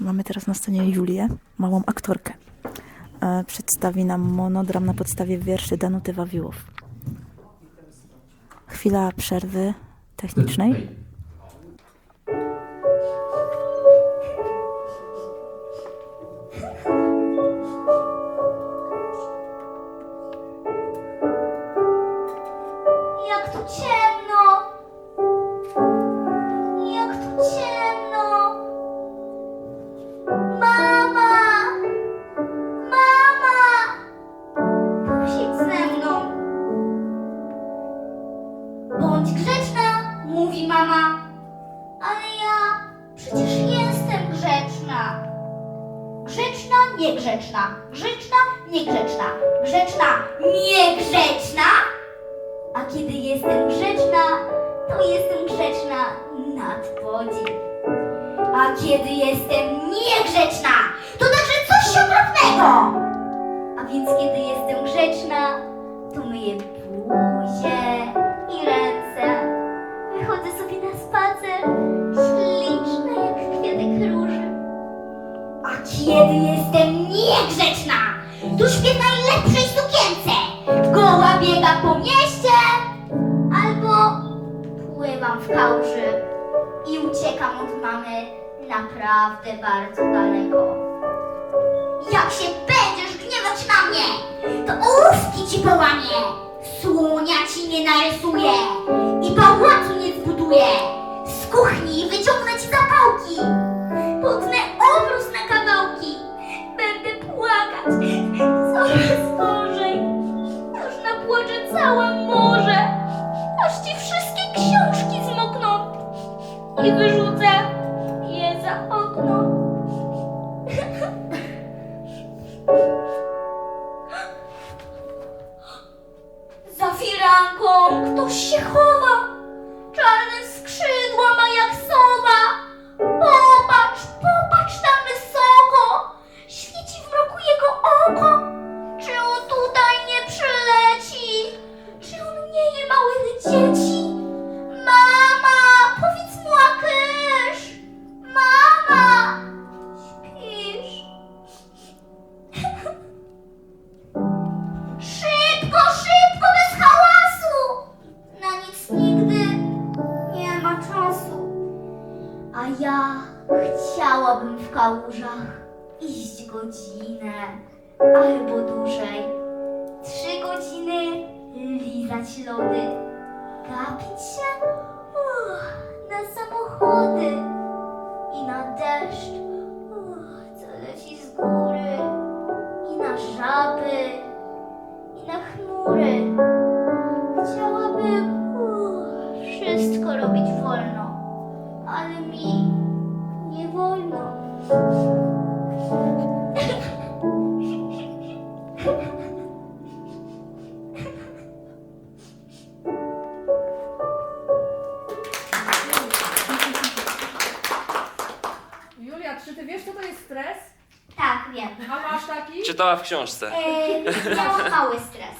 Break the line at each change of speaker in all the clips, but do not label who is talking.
Mamy teraz na scenie Julię, małą aktorkę. E, Przedstawi nam monodram na podstawie wierszy Danuty Wawiłów. Chwila przerwy technicznej.
Bądź grzeczna, mówi mama. Ale ja przecież jestem grzeczna. Grzeczna, niegrzeczna. Grzeczna, niegrzeczna. Grzeczna, niegrzeczna. A kiedy jestem grzeczna, to jestem grzeczna nad podziw. A kiedy jestem niegrzeczna, to także coś okropnego. A więc kiedy jestem grzeczna, to myję buzię kiedy jestem niegrzeczna, śpię w najlepszej sukience. Goła biega po mieście, albo pływam w kałuży i uciekam od mamy naprawdę bardzo daleko. Jak się będziesz gniewać na mnie, to ołówki ci połamię, słonia ci nie narysuję i pałacu nie zbuduję. Z kuchni wyciągnę Itu 在 kałużach iść godzinę albo dłużej. Trzy godziny lizać lody, gapić się uch, na samochody i na deszcz, uch, co leci z góry i na żaby
Julia, czy ty wiesz, co to jest stres?
Tak, wiem.
A masz taki?
Czytała w książce.
E, miałam mały stres.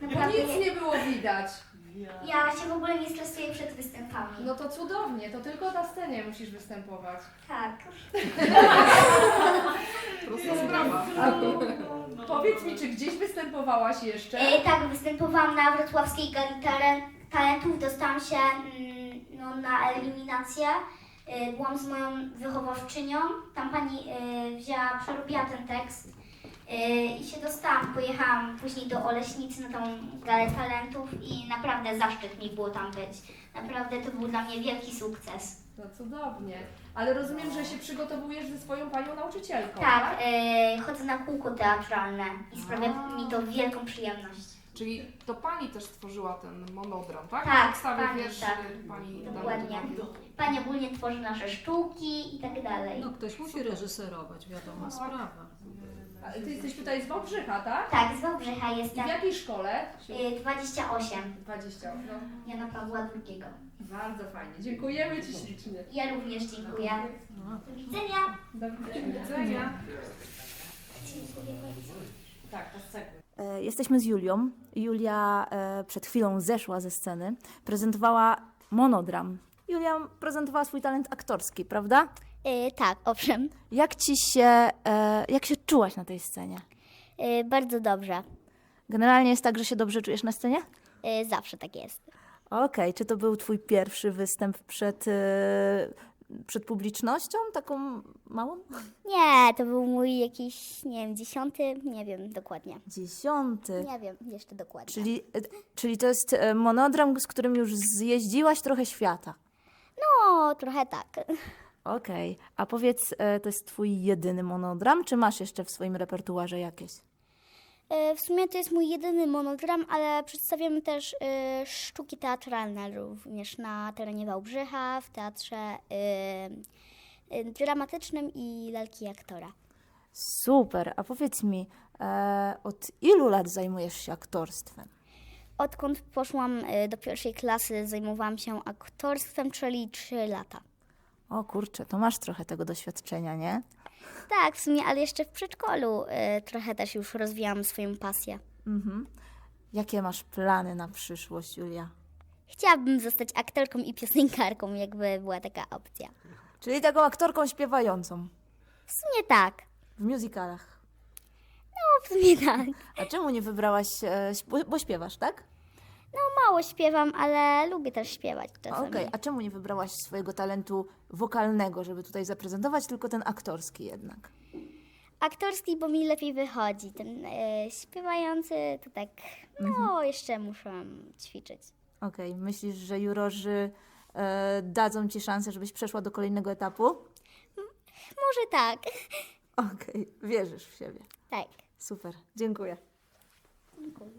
Bo
Naprawdę
nic nie było widać.
Ja się w ogóle nie stresuję przed występami.
No to cudownie, to tylko na scenie musisz występować.
Tak.
Prosta sprawa. Powiedz mi, czy gdzieś występowałaś jeszcze?
E, tak, występowałam na wrocławskiej gali talen- talentów. Dostałam się mm, no, na eliminację. E, byłam z moją wychowawczynią. Tam pani e, wzięła, przerobiła ten tekst. E, I się dostałam. Pojechałam później do Oleśnicy na tą galę talentów i naprawdę zaszczyt mi było tam być. Naprawdę to był dla mnie wielki sukces.
No cudownie. Ale rozumiem, że się przygotowujesz ze swoją panią nauczycielką,
Tak, e, chodzę na kółko teatralne i sprawia mi to wielką przyjemność.
Czyli to pani też stworzyła ten monodram, tak?
Tak,
Na podstawie
pani,
wierszy
tak.
pani
Dokładnie.
Danuty
Pani ogólnie tworzy nasze sztuki i tak dalej.
No ktoś musi reżyserować, wiadoma sprawa.
A Ty jesteś tutaj z Wałbrzycha, tak?
Tak, z Wałbrzycha
I
jestem.
w jakiej szkole?
Y, 28.
20. No,
Jana Pawła II.
bardzo fajnie. Dziękujemy Ci ślicznie.
Ja również dziękuję. Do widzenia.
Do widzenia. Tak, to z cegły.
E, Jesteśmy z Julią. Julia e, przed chwilą zeszła ze sceny. Prezentowała monodram. Julia prezentowała swój talent aktorski, prawda?
Y, tak, owszem.
Jak ci się, e, jak się czułaś na tej scenie?
Bardzo dobrze.
Generalnie jest tak, że się dobrze czujesz na scenie?
Zawsze tak jest.
Okej, czy to był twój pierwszy występ przed, e, przed publicznością, taką małą?
Nie, to był mój jakiś, nie wiem, dziesiąty, nie wiem dokładnie.
Dziesiąty.
Nie wiem jeszcze dokładnie.
Czyli, e, czyli to jest e, monodram, z którym już zjeździłaś trochę świata.
No, trochę tak.
Okej, a powiedz, e, to jest twój jedyny monodram, czy masz jeszcze w swoim repertuarze jakieś?
Y, w sumie to jest mój jedyny monodram, ale przedstawiamy też y, sztuki teatralne również na terenie Wałbrzycha, w teatrze y, dramatycznym i lalki aktora.
Super, a powiedz mi, e, od ilu lat zajmujesz się aktorstwem?
Odkąd poszłam do pierwszej klasy, zajmowałam się aktorstwem, czyli 3 lata.
O kurczę, to masz trochę tego doświadczenia, nie?
Tak, w sumie, ale jeszcze w przedszkolu y, trochę też już rozwijałam swoją pasję.
Mhm. Jakie masz plany na przyszłość, Julia?
Chciałabym zostać aktorką i piosenkarką, jakby była taka opcja.
Czyli taką aktorką śpiewającą
W sumie tak.
w musicalach.
No, w sumie tak.
A czemu nie wybrałaś, e, śp- bo, bo śpiewasz, tak?
No, mało śpiewam, ale lubię też śpiewać czasami.
Okej, a czemu nie wybrałaś swojego talentu wokalnego, żeby tutaj zaprezentować, tylko ten aktorski jednak?
Aktorski, bo mi lepiej wychodzi. Ten e, śpiewający to tak, no, jeszcze muszę ćwiczyć.
Okej, myślisz, że jurorzy e, dadzą ci szansę, żebyś przeszła do kolejnego etapu?
Może tak.
Okej, wierzysz w siebie.
Tak.
Super, dziękuję.
Dziękuję.